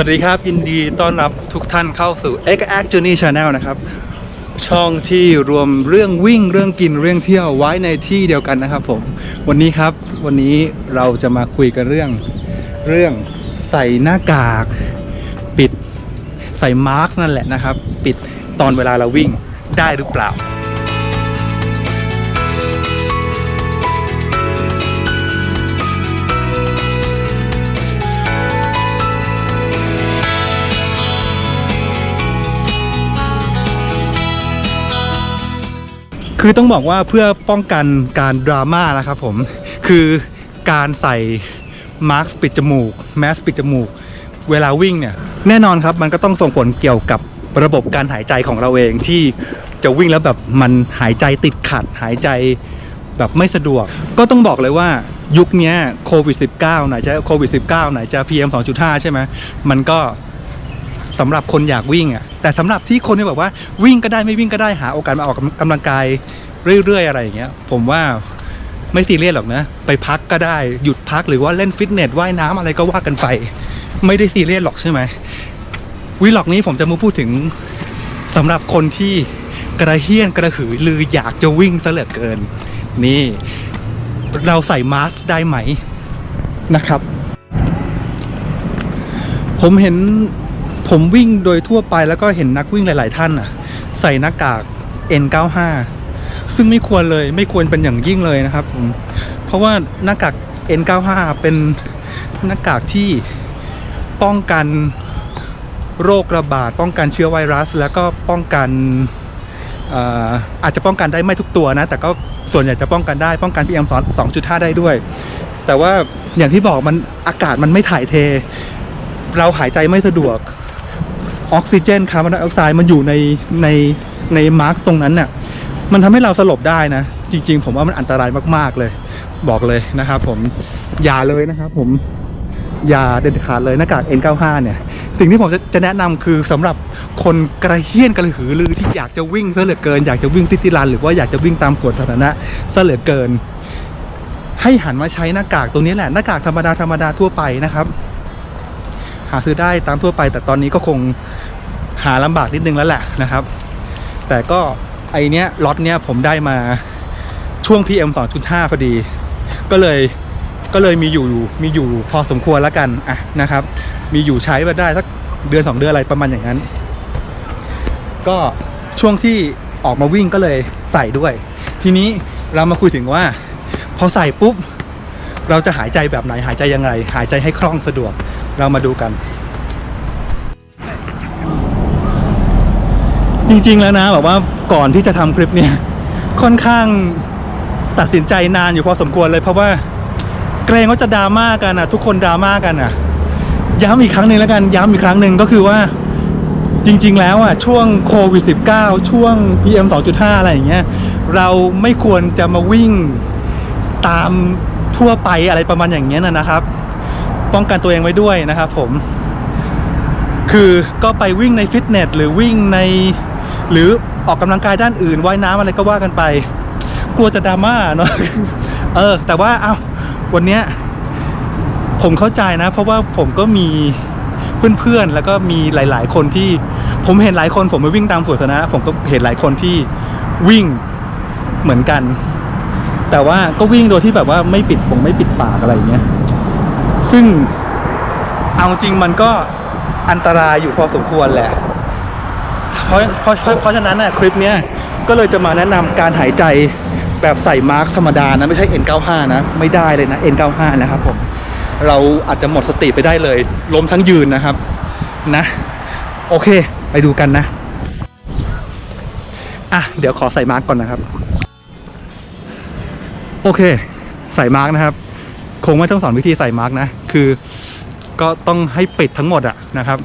สวัสดีครับ ยินดีต้อนรับทุกท่านเข้าสู่ x a c Journey Channel นะครับ ช่องที่รวมเรื่องวิ่งเรื่องกินเรื่องเที่ยวไว้ในที่เดียวกันนะครับผม วันนี้ครับวันนี้เราจะมาคุยกันเรื่องเรื่องใส่หน้ากากปิดใส่มาร์กนั่นแหละนะครับ ปิดตอนเวลาเราวิ่งได้หรือเปล่า คือต้องบอกว่าเพื่อป้องกันการดราม่านะครับผมคือการใส่มาร์กปิดจมูกแมสปิดจมูก เวลาวิ่งเนี่ยแน่นอนครับมันก็ต้องส่งผลเกี่ยวกับระบบการหายใจของเราเองที่จะวิ่งแล้วแบบมันหายใจติดขัด หายใจแบบไม่สะดวก ก็ต้องบอกเลยว่ายุคนี้โควิด -19 ไหนจะโควิด -19 ไหนจะ PM 2.5 ใช่ไหมมันก็สำหรับคนอยากวิ่งอะ แต่สำหรับที่คนที่แบบว่าวิ่งก็ได้ไม่วิ่งก็ได้หาโอกาสมาออกกำลังกายเรื่อยๆ อะไรอย่างเงี้ย ผมว่าไม่ซีเรียสหรอกนะ ไปพักก็ได้หยุดพักหรือว่าเล่นฟิตเนสว่ายน้ำอะไรก็ว่ากันไป ไม่ได้ซีเรียสหรอกใช่ไหมวิล็อกนี้ผมจะมาพูดถึงสำหรับคนที่กระเฮี้ยนกระหือรืออยากจะวิ่งซะเหลือเกิน นี่ เราใส่มาสก์ได้ไหมนะครับ ผมเห็น ผมวิ่งโดยทั่วไปแล้วก็เห็นนักวิ่งหลาย ๆ ท่านอะ ใส่หน้ากาก N95 ซึ่งไม่ควรเลยไม่ควรเป็นอย่างยิ่งเลยนะครับผมเพราะว่าหน้ากาก N95 เป็นหน้ากากที่ป้องกันโรคระบาด ป้องกันเชื้อไวรัส แล้วก็ป้องกันอ่ออาจจะป้องกันได้ไม่ทุกตัวนะ แต่ก็ส่วนใหญ่จะป้องกันได้ป้องกัน PM 2.5 ได้ด้วย แต่ว่าอย่างที่บอกมันอากาศมันไม่ถ่ายเท เราหายใจไม่สะดวก ออกซิเจนคาร์บอนไดออกไซด์มันอยู่ในในในมาร์กตรงนั้นน่ะมันทำให้เราสลบได้นะ จริง ๆ ผมว่ามันอันตรายมากๆเลย บอกเลยนะครับผมอย่าเลยนะครับผมอย่าเด็ดขาดเลยหน้ากาก N95 เนี่ย สิ่งที่ผมจะจะแนะนำคือสำหรับคนกระเฮี้ยนกระหือรือที่อยากจะวิ่งซะเหลือเกิน อยากจะวิ่งซิตี้รันหรือว่าอยากจะวิ่งตามสวนสาธารณะเหลือเกิน ให้หันมาใช้หน้ากากตัวนี้แหละหน้ากากธรรมดาธรรมดาทั่วไปนะครับ หาซื้อได้ตามทั่วไป แต่ตอนนี้ก็คงหาลำบากนิดนึงแล้วแหละนะครับ แต่ก็ไอเนี้ยล็อตเนี้ยผมได้มาช่วง PM 2.5 พอดี ก็เลยก็เลยมีอยู่มีอยู่พอสมควรแล้วกันอะนะครับ มีอยู่ใช้มาได้สักเดือน 2 เดือนอะไรประมาณอย่างนั้น ก็ช่วงที่ออกมาวิ่งก็เลยใส่ด้วย ทีนี้เรามาคุยถึงว่า พอใส่ปุ๊บ เราจะหายใจแบบไหนหายใจยังไง หายใจให้คล่องสะดวก เรามาดูกัน จริงๆแล้วนะแบบว่าก่อนที่จะทำคลิปเนี่ยค่อนข้างตัดสินใจนานอยู่พอสมควรเลย เพราะว่าเกรงว่าจะดราม่ากันอะ ทุกคนดราม่ากันอะ ย้ำอีกครั้งหนึ่งแล้วกันย้ำอีกครั้งหนึ่งก็คือว่าจริง ๆ แล้วอะช่วงโควิด -19 ช่วง PM 2.5 อะไรอย่างเงี้ยเราไม่ควรจะมาวิ่งตามทั่วไปอะไรประมาณอย่างเงี้ยนะนะครับ ป้องกันตัวเองไว้ด้วยนะครับผม คือก็ไปวิ่งในฟิตเนสหรือวิ่งในหรือออกกำลังกายด้านอื่นว่ายน้ำอะไรก็ว่ากันไป กลัวจะดราม่าเนาะเออ แต่ว่าเอาวันเนี้ยผมเข้าใจนะ เพราะว่าผมก็มีเพื่อนๆแล้วก็มีหลาย ๆ คนที่ผมเห็นหลายคนผมไปวิ่งตามสวนสาธารณะผมก็เห็นหลายคนที่วิ่งเหมือนกัน แต่ว่าก็วิ่งโดยที่แบบว่าไม่ปิดผมไม่ปิดปากอะไรอย่างเงี้ย ซึ่งเอาจริงมันก็อันตรายอยู่พอสมควรแหละ เพราะเพราะเพราะฉะนั้นน่ะคลิปเนี้ยก็เลยจะมาแนะนำการหายใจแบบใส่มาร์คธรรมดานะ ไม่ใช่ N95 นะ ไม่ได้เลยนะ N95 นะครับผม เราอาจจะหมดสติไปได้เลยล้มทั้งยืนนะครับนะ โอเค ไปดูกันนะ อะ เดี๋ยวขอใส่มาร์กก่อนนะครับ โอเค ใส่มาร์กนะครับ คงไม่ต้องสอนวิธีใส่มาร์กนะ คือก็ต้องให้ปิดทั้งหมดอะนะครับ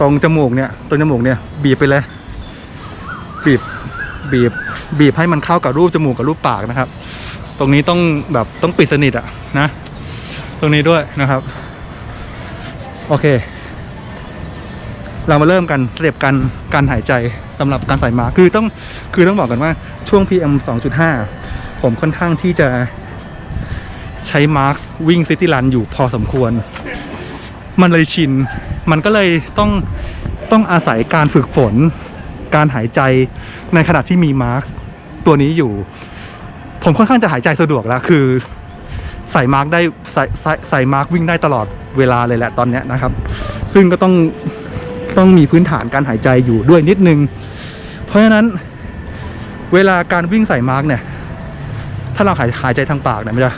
ตรงจมูกเนี่ยตรงจมูกเนี่ย บีบไปเลย บีบบีบบีบให้มันเข้ากับรูปจมูกกับรูปปากนะครับ ตรงนี้ต้องแบบต้องปิดสนิทอะนะ ตรงนี้ด้วยนะครับ โอเค เรามาเริ่มกันสเต็ปการการหายใจสำหรับการใส่มาสก์คือต้องคือต้องบอกกันว่าช่วง PM 2.5 ผมค่อนข้างที่จะ ใช้มาร์ควิ่งซิตี้รันอยู่พอสมควร มันเลยชิน มันก็เลยต้องต้องอาศัยการฝึกฝน การหายใจในขณะที่มีมาร์กตัวนี้อยู่ ผมค่อนข้างจะหายใจสะดวกแล้วคือ ใส่มาร์กได้ใส่ใส่ใส่มาร์กวิ่งได้ตลอดเวลาเลยแหละตอนนี้นะครับ ซึ่งก็ต้องต้องมีพื้นฐานการหายใจอยู่ด้วยนิดนึง เพราะฉะนั้นเวลาการวิ่งใส่มาร์กเนี่ย ถ้าเราหายหายใจทางปากเนี่ยมันจะ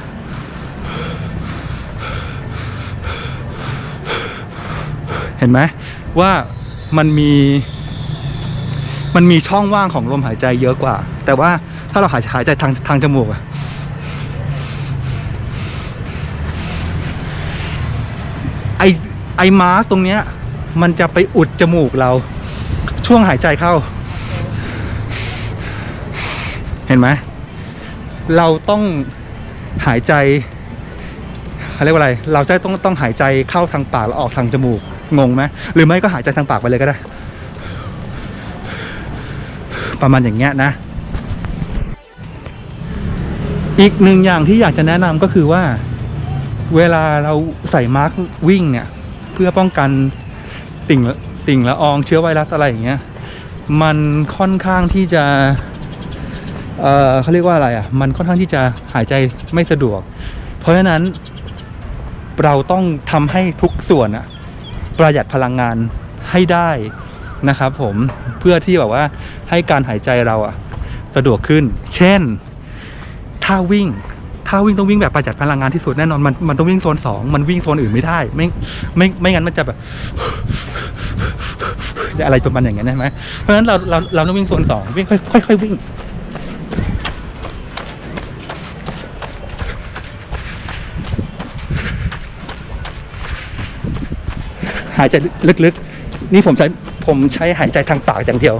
เห็นไหมว่ามันมีมันมีช่องว่างของลมหายใจเยอะกว่า แต่ว่าถ้าเราหายหายใจทางทางจมูกอะไอไอมาร์กตรงเนี้ย มันจะไปอุดจมูกเรา ช่วงหายใจเข้า เห็นไหมเราต้องหายใจเขาเรียกว่าอะไร เราจะต้องต้องหายใจเข้าทางปากแล้วออกทางจมูก งงไหมหรือไม่ก็หายใจทางปากไปเลยก็ได้ ประมาณอย่างเงี้ยนะ อีกหนึ่งอย่างที่อยากจะแนะนำก็คือว่า เวลาเราใส่มาร์กวิ่งเนี่ย เพื่อป้องกันติ่งติ่งละอองเชื้อไวรัสอะไรอย่างเงี้ย มันค่อนข้างที่จะเออเขาเรียกว่าอะไรอะ มันค่อนข้างที่จะหายใจไม่สะดวก เพราะฉะนั้นเราต้องทำให้ทุกส่วนอะ ประหยัดพลังงานให้ได้นะครับผมเพื่อที่แบบว่าให้การหายใจเราอะสะดวกขึ้น เช่น ถ้าวิ่ง ถ้าวิ่งต้องวิ่งแบบประหยัดพลังงานที่สุดแน่นอนมันมันต้องวิ่งโซนสองมันวิ่งโซนอื่นไม่ได้ ไม่ไม่ไม่งั้นมันจะแบบอะไรประมาณอย่างเงี้ยใช่ไหมเพราะฉะนั้นเราเราเราต้องวิ่งโซนสองวิ่งค่อยค่อยค่อยวิ่ง หายใจลึกๆ นี่ผมใช้ผมใช้หายใจทางปากอย่างเดียว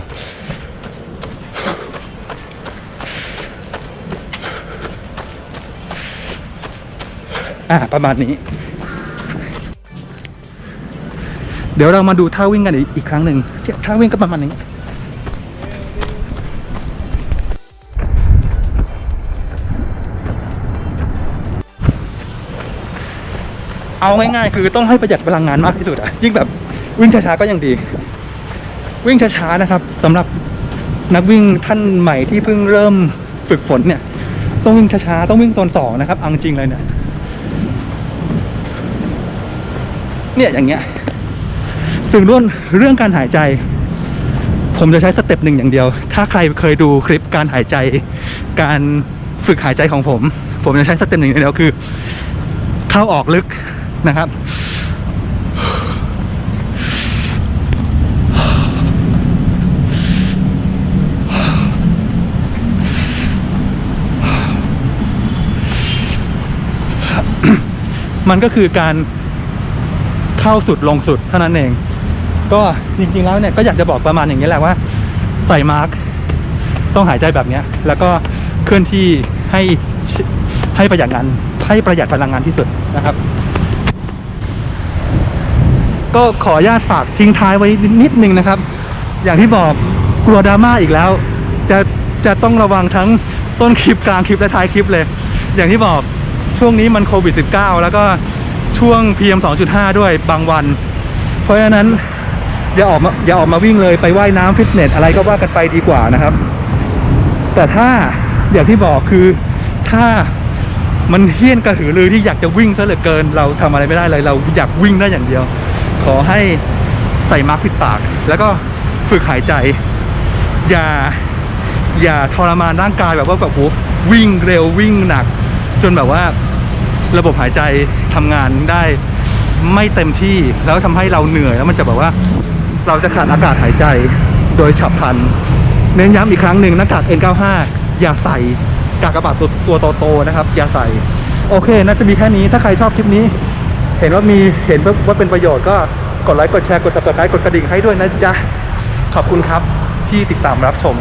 อ่าประมาณนี้ เดี๋ยวเรามาดูท่าวิ่งกันอีกอีกครั้งหนึ่งท่าวิ่งก็ประมาณนี้ เอาง่ายๆ คือต้องให้ประหยัดพลังงานมากที่สุดอะยิ่งแบบวิ่งช้าๆก็ยังดี วิ่งช้าๆนะครับสำหรับนักวิ่งท่านใหม่ที่เพิ่งเริ่มฝึกฝนเนี่ย ต้องวิ่งช้าๆต้องวิ่งโซนสองนะครับเอาจริงเลยเนี่ยเนี่ยอย่างเงี้ยถึงเรื่องเรื่องการหายใจ ผมจะใช้สเต็ปหนึ่งอย่างเดียว ถ้าใครเคยดูคลิปการหายใจ การฝึกหายใจของผม ผมจะใช้สเต็ปหนึ่งอย่างเดียวคือ เข้าออกลึก นะครับ มันก็คือการเข้าสุดลงสุดเท่านั้นเอง ก็จริงๆแล้วเนี่ยก็อยากจะบอกประมาณอย่างนี้แหละว่า ใส่มาร์กต้องหายใจแบบนี้แล้วก็เคลื่อนที่ให้ให้ประหยัดงานให้ประหยัดพลังงานที่สุดนะครับ ก็ขออนุญาตฝากทิ้งท้ายไว้นิดนึงนะครับ อย่างที่บอกกลัวดราม่าอีกแล้ว จะจะต้องระวังทั้งต้นคลิปกลางคลิปและท้ายคลิปเลย อย่างที่บอกช่วงนี้มันโควิด -19 แล้วก็ช่วง PM 2.5 ด้วยบางวัน เพราะฉะนั้นอย่าออกมาอย่าออกมาวิ่งเลยไปว่ายน้ำฟิตเนสอะไรก็ว่ากันไปดีกว่านะครับ แต่ถ้าอย่างที่บอกคือถ้ามันเฮี้ยนกระหือรือที่อยากจะวิ่งซะเหลือเกิน เราทำอะไรไม่ได้เลย เราอยากวิ่งได้อย่างเดียว ขอให้ใส่มาร์คปิดปาก แล้วก็ฝึกหายใจ อย่า อย่าทรมานร่างกายแบบว่าแบบโหวิ่งเร็ววิ่งหนัก จนแบบว่าระบบหายใจทำงานได้ไม่เต็มที่แล้วทำให้เราเหนื่อยแล้วมันจะแบบว่า เราจะขาดอากาศหายใจโดยฉับพลัน เน้นย้ำอีกครั้งหนึ่งหน้ากาก N95 อย่าใส่กากบาทตัวตัวโตๆนะครับ อย่าใส่ โอเคน่าจะมีแค่นี้ถ้าใครชอบคลิปนี้ เห็นว่ามีเห็นว่าเป็นประโยชน์ก็กดไลค์กดแชร์กด subscribe กดกระดิ่งให้ด้วยนะจ๊ะ ขอบคุณครับที่ติดตามรับชม